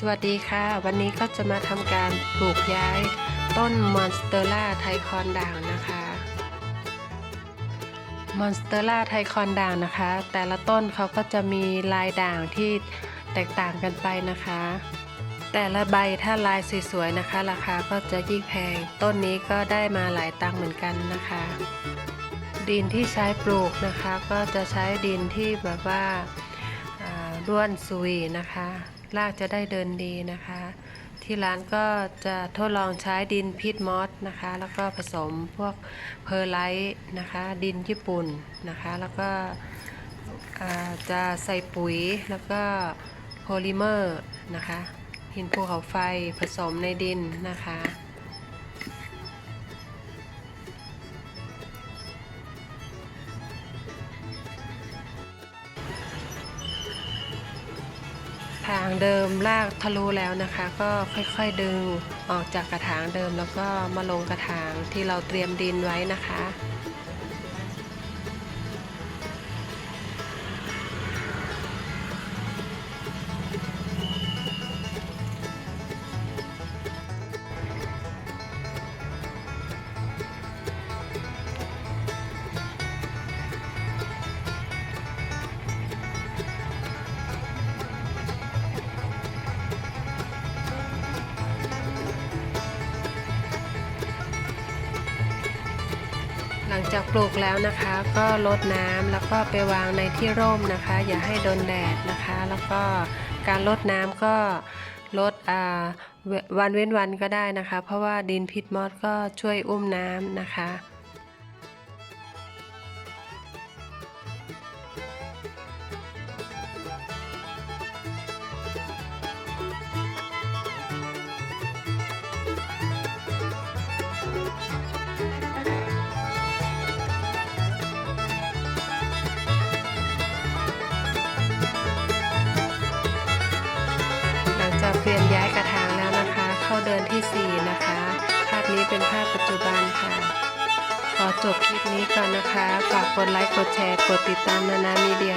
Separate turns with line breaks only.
สวัสดีค่ะ วันนี้ก็จะมาทำการปลูกย้ายต้นมอนสเตอร่าไทคอนด่างนะคะมอนสเตอร่าไทคอนด่างนะคะ แต่ละต้นเขาก็จะมีลายด่างที่แตกต่างกันไปนะคะ แต่ละใบถ้าลายสวยๆนะคะ ราคาก็จะยิ่งแพง ต้นนี้ก็ได้มาหลายตังค์เหมือนกันนะคะ ดินที่ใช้ปลูกนะคะ ก็จะใช้ดินที่แบบว่าอ่าร่วนซุยนะคะ รากจะได้เดินดีนะคะ ที่ร้านก็จะทดลองใช้ดินพิษมอสนะคะ แล้วก็ผสมพวกเพอร์ไลท์นะคะ ดินญี่ปุ่นนะคะ แล้วก็จะใส่ปุ๋ยแล้วก็โพลิเมอร์นะคะ หินภูเขาไฟผสมในดินนะคะ ทางเดิมลากทะลุแล้วนะคะ ก็ค่อยๆดึงออกจากกระถางเดิมแล้วก็มาลงกระถางที่เราเตรียมดินไว้นะคะ ลังจากปลูกแล้วนะคะ ก็ลดน้ำแล้วก็ไปวางในที่ร่มนะคะ อย่าให้โดนแดดนะคะ แล้วก็การลดน้ำก็ลดอ่าวันเว้นวันก็ได้นะคะ เพราะว่าดินพิษมอสก็ช่วยอุ้มน้ำนะคะ ปลี่ยนย้ายกระถางแล้วนะคะ เข้าเดินที่ 4 นะคะ ภาพนี้เป็นภาพปัจจุบันค่ะ ขอจบคลิปนี้ก่อนนะคะ ฝากกดไลค์ กดแชร์ กดติดตามนานามีเดีย